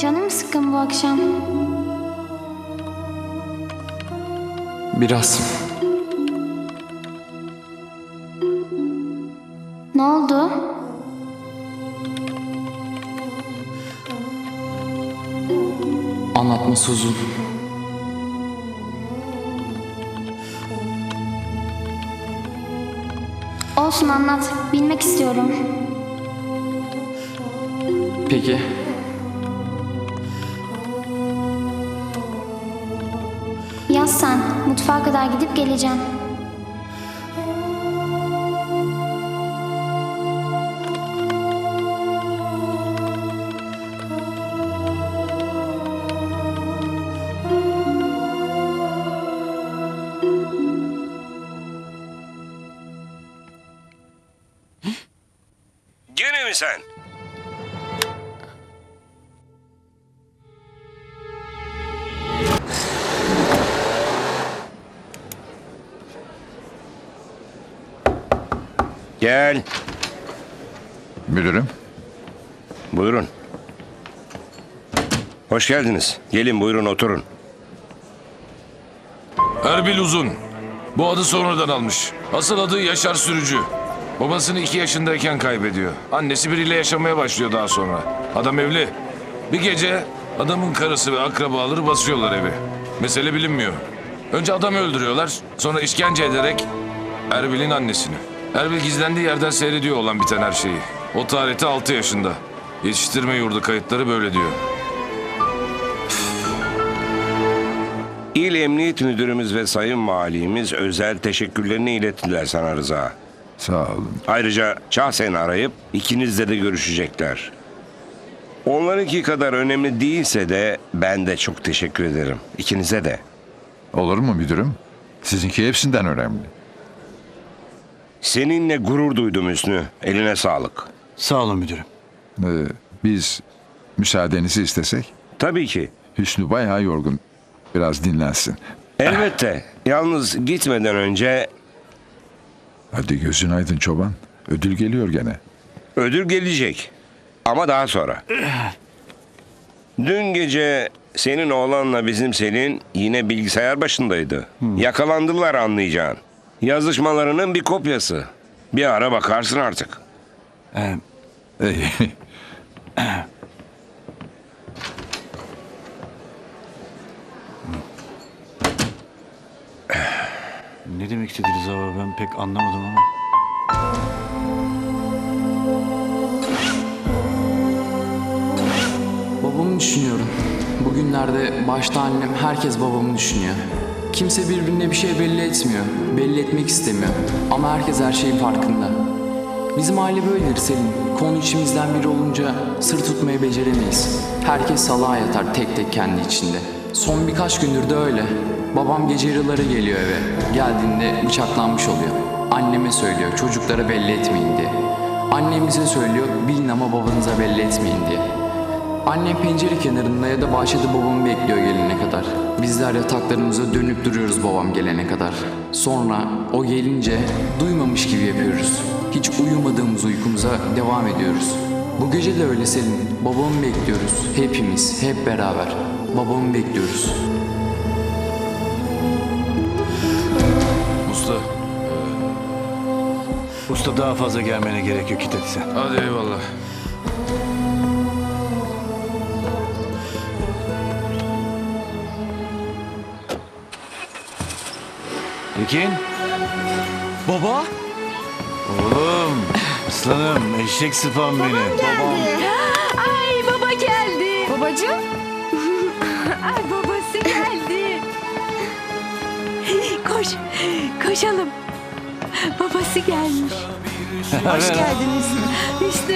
Canım sıkkın bu akşam. Biraz. Ne oldu? Anlatması uzun. Olsun anlat. Bilmek istiyorum. Peki. Yaz sen. Mutfağa kadar gidip geleceğim. Gene mi sen? Gel. Müdürüm. Buyurun. Hoş geldiniz. Gelin buyurun oturun. Erbil Uzun. Bu adı sonradan almış. Asıl adı Yaşar Sürücü. Babasını iki yaşındayken kaybediyor. Annesi biriyle yaşamaya başlıyor daha sonra. Adam evli. Bir gece adamın karısı ve akrabaları basıyorlar evi. Mesele bilinmiyor. Önce adamı öldürüyorlar. Sonra işkence ederek Erbil'in annesini. Erbil gizlendiği yerden seyrediyor olan biten her şeyi. O tarihte 6 yaşında. Yetiştirme yurdu kayıtları böyle diyor. İl Emniyet Müdürümüz ve Sayın Valimiz özel teşekkürlerini ilettiler sana Rıza. Sağ olun. Ayrıca şahsen arayıp ikinizle de görüşecekler. Onlarınki kadar önemli değilse de ben de çok teşekkür ederim. İkinize de. Olur mu müdürüm? Sizinki hepsinden önemli. Seninle gurur duydum Hüsnü. Eline sağlık. Sağ olun müdürüm. Ee, biz müsaadenizi istesek. Tabii ki. Hüsnü bayağı yorgun. Biraz dinlensin. Elbette. Yalnız gitmeden önce Hadi gözün aydın çoban. Ödül geliyor gene. ödül gelecek. Ama daha sonra. Dün gece senin oğlanla bizim Selin yine bilgisayar başındaydı. Yakalandılar anlayacağın. Yazışmalarının bir kopyası. Bir ara bakarsın artık. Ee, Ey, ne demek istedi Rıza baba ben pek anlamadım ama. Babamı düşünüyorum. Bugünlerde başta annem herkes babamı düşünüyor. Kimse birbirine bir şey belli etmiyor. Belli etmek istemiyor. Ama herkes her şeyin farkında. Bizim aile böyledir Selin. Konu içimizden biri olunca sır tutmayı beceremeyiz. Herkes salağa yatar tek tek kendi içinde. Son birkaç gündür de öyle. Babam gece yarıları geliyor eve. Geldiğinde bıçaklanmış oluyor. Anneme söylüyor çocuklara belli etmeyin diye. Annem bize söylüyor bilin ama babanıza belli etmeyin diye. Annem pencere kenarında ya da bahçede babamı bekliyor gelene kadar. Bizler yataklarımıza dönüp duruyoruz babam gelene kadar. Sonra o gelince duymamış gibi yapıyoruz. Hiç uyumadığımız uykumuza devam ediyoruz. Bu gece de öyle Selin. Babamı bekliyoruz. Hepimiz, hep beraber. Babamı bekliyoruz. Usta Usta daha fazla gelmene gerek yok git hadi sen. hadi eyvallah. Ekin. Baba? Oğlum. Aslanım eşek sıfam benim. Babam. Ay baba geldi. Babacığım. Ay babası geldi. Koş, koşalım. Babası gelmiş. Hoş geldiniz. Üstü